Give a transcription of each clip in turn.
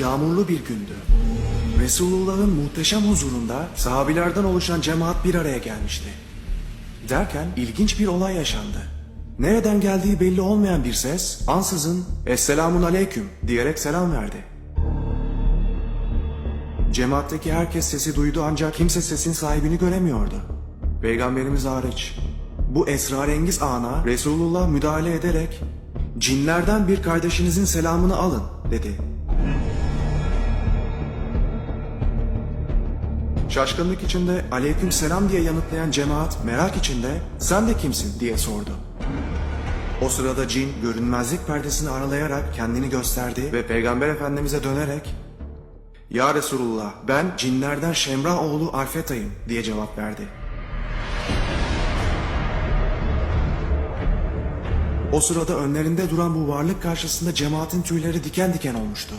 yağmurlu bir gündü. Resulullah'ın muhteşem huzurunda sahabilerden oluşan cemaat bir araya gelmişti. Derken ilginç bir olay yaşandı. Nereden geldiği belli olmayan bir ses ansızın Esselamun Aleyküm diyerek selam verdi. Cemaatteki herkes sesi duydu ancak kimse sesin sahibini göremiyordu. Peygamberimiz hariç. Bu esrarengiz ana Resulullah müdahale ederek cinlerden bir kardeşinizin selamını alın dedi. Şaşkınlık içinde aleyküm selam diye yanıtlayan cemaat merak içinde sen de kimsin diye sordu. O sırada cin görünmezlik perdesini aralayarak kendini gösterdi ve Peygamber Efendimiz'e dönerek ya Resulullah ben cinlerden Şemrah oğlu Arfeta'yım diye cevap verdi. O sırada önlerinde duran bu varlık karşısında cemaatin tüyleri diken diken olmuştu.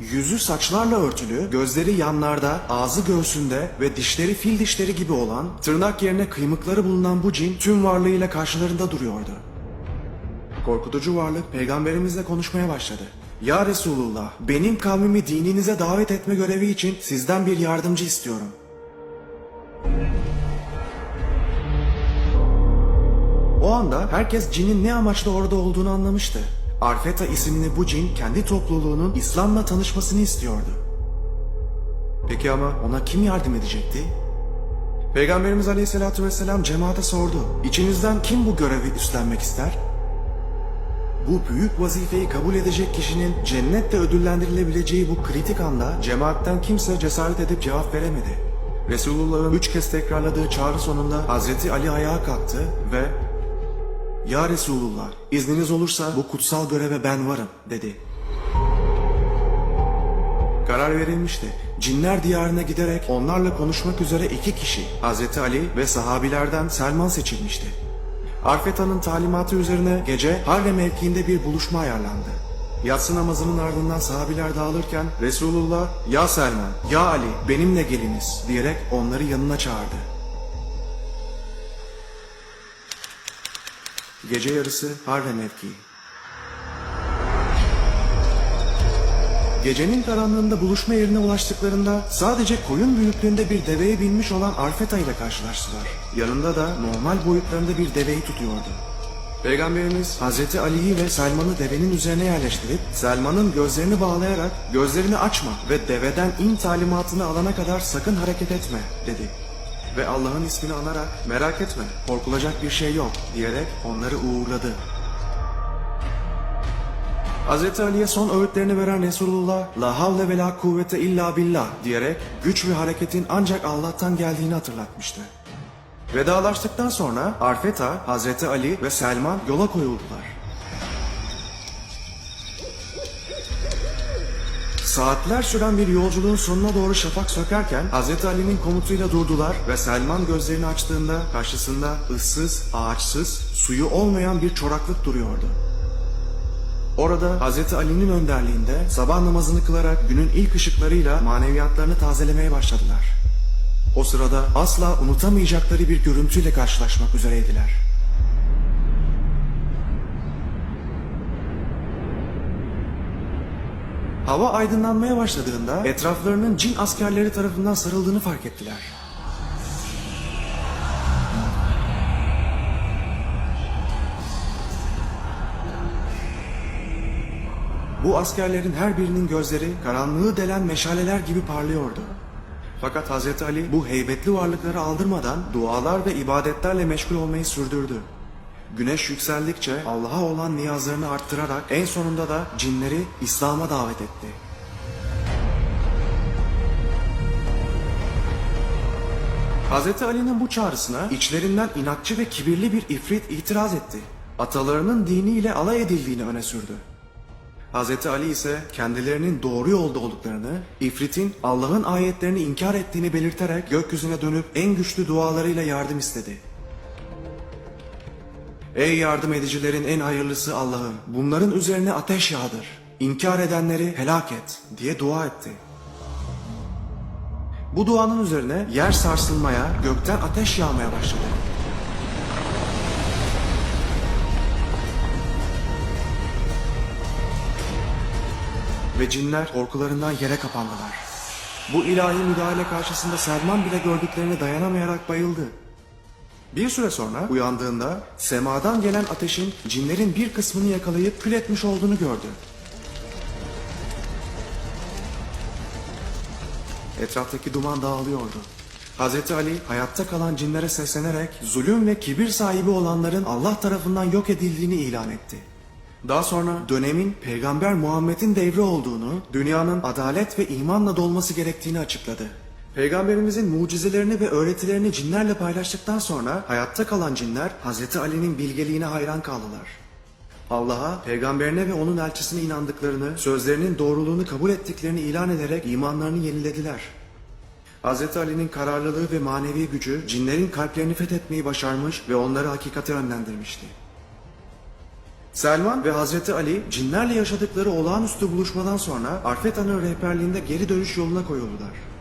Yüzü saçlarla örtülü, gözleri yanlarda, ağzı göğsünde ve dişleri fil dişleri gibi olan, tırnak yerine kıymıkları bulunan bu cin tüm varlığıyla karşılarında duruyordu. Korkutucu varlık peygamberimizle konuşmaya başladı. Ya Resulullah, benim kavmimi dininize davet etme görevi için sizden bir yardımcı istiyorum. O anda herkes cinin ne amaçla orada olduğunu anlamıştı. Arfeta isimli bu cin kendi topluluğunun İslam'la tanışmasını istiyordu. Peki ama ona kim yardım edecekti? Peygamberimiz Aleyhisselatü Vesselam cemaate sordu. İçinizden kim bu görevi üstlenmek ister? Bu büyük vazifeyi kabul edecek kişinin cennetle ödüllendirilebileceği bu kritik anda cemaatten kimse cesaret edip cevap veremedi. Resulullah'ın üç kez tekrarladığı çağrı sonunda Hazreti Ali ayağa kalktı ve ''Ya Resulullah, izniniz olursa bu kutsal göreve ben varım.'' dedi. Karar verilmişti. Cinler diyarına giderek onlarla konuşmak üzere iki kişi Hazreti Ali ve sahabilerden Selman seçilmişti. Arfeta'nın talimatı üzerine gece Harre mevkiinde bir buluşma ayarlandı. Yatsı namazının ardından sahabiler dağılırken Resulullah ''Ya Selman, ya Ali benimle geliniz'' diyerek onları yanına çağırdı. Gece yarısı Harre mevkii. Gecenin karanlığında buluşma yerine ulaştıklarında sadece koyun büyüklüğünde bir deveye binmiş olan Arfeta ile karşılaştılar. Yanında da normal boyutlarında bir deveyi tutuyordu. Peygamberimiz Hazreti Ali'yi ve Selman'ı devenin üzerine yerleştirip Selman'ın gözlerini bağlayarak gözlerini açma ve deveden in talimatını alana kadar sakın hareket etme dedi. Ve Allah'ın ismini anarak merak etme korkulacak bir şey yok diyerek onları uğurladı. Hz. Ali'ye son öğütlerini veren Resulullah La havle ve la kuvvete illa billah diyerek güç ve hareketin ancak Allah'tan geldiğini hatırlatmıştı. Vedalaştıktan sonra Arfeta, Hazreti Ali ve Selman yola koyuldular. Saatler süren bir yolculuğun sonuna doğru şafak sökerken Hazreti Ali'nin komutuyla durdular ve Selman gözlerini açtığında karşısında ıssız, ağaçsız, suyu olmayan bir çoraklık duruyordu. Orada Hazreti Ali'nin önderliğinde sabah namazını kılarak günün ilk ışıklarıyla maneviyatlarını tazelemeye başladılar. O sırada asla unutamayacakları bir görüntüyle karşılaşmak üzereydiler. Hava aydınlanmaya başladığında etraflarının cin askerleri tarafından sarıldığını fark ettiler. Bu askerlerin her birinin gözleri karanlığı delen meşaleler gibi parlıyordu. Fakat Hazreti Ali bu heybetli varlıkları aldırmadan dualar ve ibadetlerle meşgul olmayı sürdürdü. Güneş yükseldikçe Allah'a olan niyazlarını arttırarak en sonunda da cinleri İslam'a davet etti. Hazreti Ali'nin bu çağrısına içlerinden inatçı ve kibirli bir ifrit itiraz etti. Atalarının diniyle alay edildiğini öne sürdü. Hazreti Ali ise kendilerinin doğru yolda olduklarını, İfrit'in Allah'ın ayetlerini inkar ettiğini belirterek gökyüzüne dönüp en güçlü dualarıyla yardım istedi. Ey yardım edicilerin en hayırlısı Allah'ım, bunların üzerine ateş yağdır. İnkar edenleri helak et diye dua etti. Bu duanın üzerine yer sarsılmaya, gökten ateş yağmaya başladı. ve cinler korkularından yere kapandılar. Bu ilahi müdahale karşısında Selman bile gördüklerine dayanamayarak bayıldı. Bir süre sonra uyandığında semadan gelen ateşin cinlerin bir kısmını yakalayıp kül etmiş olduğunu gördü. Etraftaki duman dağılıyordu. Hazreti Ali hayatta kalan cinlere seslenerek zulüm ve kibir sahibi olanların Allah tarafından yok edildiğini ilan etti. Daha sonra dönemin Peygamber Muhammed'in devri olduğunu, dünyanın adalet ve imanla dolması gerektiğini açıkladı. Peygamberimizin mucizelerini ve öğretilerini cinlerle paylaştıktan sonra hayatta kalan cinler Hazreti Ali'nin bilgeliğine hayran kaldılar. Allah'a, peygamberine ve onun elçisine inandıklarını, sözlerinin doğruluğunu kabul ettiklerini ilan ederek imanlarını yenilediler. Hz. Ali'nin kararlılığı ve manevi gücü cinlerin kalplerini fethetmeyi başarmış ve onları hakikate yönlendirmişti. Selman ve Hazreti Ali cinlerle yaşadıkları olağanüstü buluşmadan sonra Arfeta'nın rehberliğinde geri dönüş yoluna koyuldular.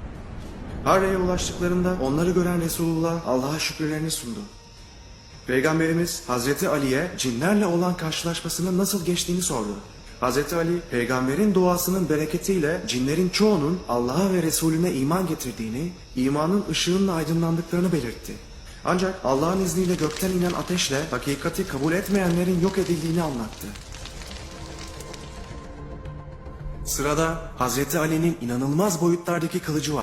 Harre'ye ulaştıklarında onları gören Resulullah Allah'a şükürlerini sundu. Peygamberimiz Hazreti Ali'ye cinlerle olan karşılaşmasının nasıl geçtiğini sordu. Hazreti Ali, peygamberin duasının bereketiyle cinlerin çoğunun Allah'a ve Resulüne iman getirdiğini, imanın ışığınla aydınlandıklarını belirtti. Ancak Allah'ın izniyle gökten inen ateşle hakikati kabul etmeyenlerin yok edildiğini anlattı. Sırada Hazreti Ali'nin inanılmaz boyutlardaki kılıcı vardı.